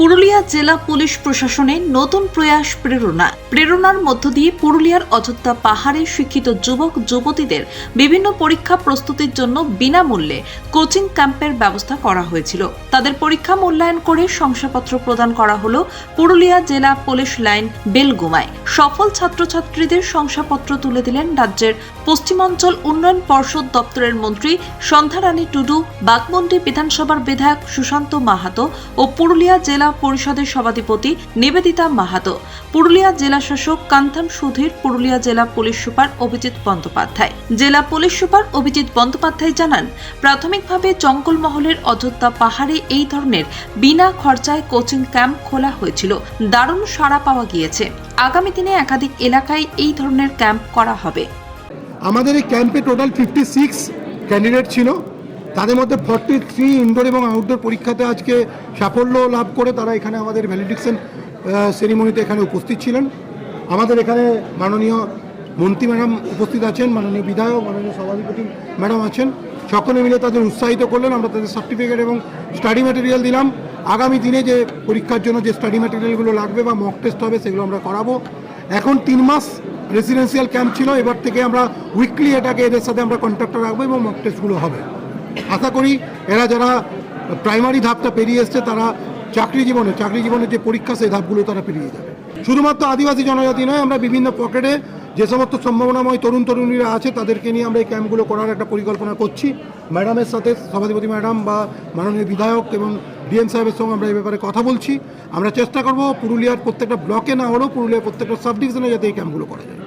পুরুলিয়া জেলা পুলিশ প্রশাসনের নতুন প্রয়াস প্রেরণা। প্রেরণার মধ্য দিয়ে পুরুলিয়ার অযোধ্যা পাহাড়ে শিক্ষিত যুবক, যুবতীদের বিভিন্ন পরীক্ষা প্রস্তুতির জন্য বিনামূল্যে কোচিং ক্যাম্পের ব্যবস্থা করা হয়েছিল। তাদের পরীক্ষা মূল্যায়ন করে শংসাপত্র প্রদান করা হলো পুরুলিয়া জেলা পুলিশ লাইন বেলগুমায়। সফল ছাত্রছাত্রীদের শংসাপত্র তুলে দিলেন রাজ্যের পশ্চিমাঞ্চল উন্নয়ন পর্ষদ দপ্তরের মন্ত্রী সন্ধ্যারানী টুডু, বাগমন্ডি বিধানসভার বিধায়ক সুশান্ত মাহাতো ও পুরুলিয়া জেলা পরিষদের সভাধিপতি নিবেদিতা মাহাতো, পুরুলিয়া জেলা শাসক কান্তান সুধীর, পুরুলিয়া জেলা পুলিশ সুপার অভিজিৎ বন্দ্যোপাধ্যায়। জেলা পুলিশ সুপার অভিজিৎ বন্দ্যোপাধ্যায় জানান, প্রাথমিকভাবে জঙ্গলমহলের অযোধ্যা পাহাড়ে এই ধরনের বিনা খরচায় কোচিং ক্যাম্প খোলা হয়েছিল। দারুণ সাড়া পাওয়া গিয়েছে। আগামী দিনে একাধিক এলাকায় এই ধরনের ক্যাম্প করা হবে। আমাদের এই ক্যাম্পে টোটাল ফিফটি সিক্স ক্যান্ডিডেট ছিল। তাদের মধ্যে ফর্টি থ্রি ইনডোর এবং আউটডোর পরীক্ষাতে আজকে সাফল্য লাভ করে তারা এখানে আমাদের ভ্যালিডিকশন সেরিমনিতে এখানে উপস্থিত ছিলেন। আমাদের এখানে মাননীয় মন্ত্রী ম্যাডাম উপস্থিত আছেন, মাননীয় বিধায়ক, মাননীয় সভাধিপতি ম্যাডাম আছেন। সকলে মিলে তাদের উৎসাহিত করলেন, আমরা তাদের সার্টিফিকেট এবং স্টাডি ম্যাটেরিয়াল দিলাম। আগামী দিনে যে পরীক্ষার জন্য যে স্টাডি ম্যাটেরিয়ালগুলো লাগবে বা মক টেস্ট হবে সেগুলো আমরা করাবো। এখন তিন মাস রেসিডেন্সিয়াল ক্যাম্প ছিল, এবার থেকে আমরা উইকলি এটাকে এদের সাথে আমরা কন্ট্যাক্ট রাখব এবং মক টেস্টগুলো হবে। আশা করি এরা যারা প্রাইমারি ধাপটা পেরিয়ে এসছে, তারা চাকরি জীবনে, চাকরি জীবনের যে পরীক্ষা, সেই ধাপগুলো তারা পেরিয়ে যাবে। শুধুমাত্র আদিবাসী জনজাতি নয়, আমরা বিভিন্ন পকেটে যে সমস্ত সম্ভাবনাময় তরুণ তরুণীরা আছে, তাদেরকে নিয়ে আমরা এই ক্যাম্পগুলো করার একটা পরিকল্পনা করছি। ম্যাডামের সাথে সভাধিপতি ম্যাডাম বা মাননীয় বিধায়ক এবং ডিএম সাহেবের সঙ্গে আমরা এই ব্যাপারে কথা বলছি। আমরা চেষ্টা করব পুরুলিয়ার প্রত্যেকটা ব্লকে না হলেও পুরুলিয়ার প্রত্যেকটা সাব ডিভিশনে যাতে এই ক্যাম্পগুলো করা যায়।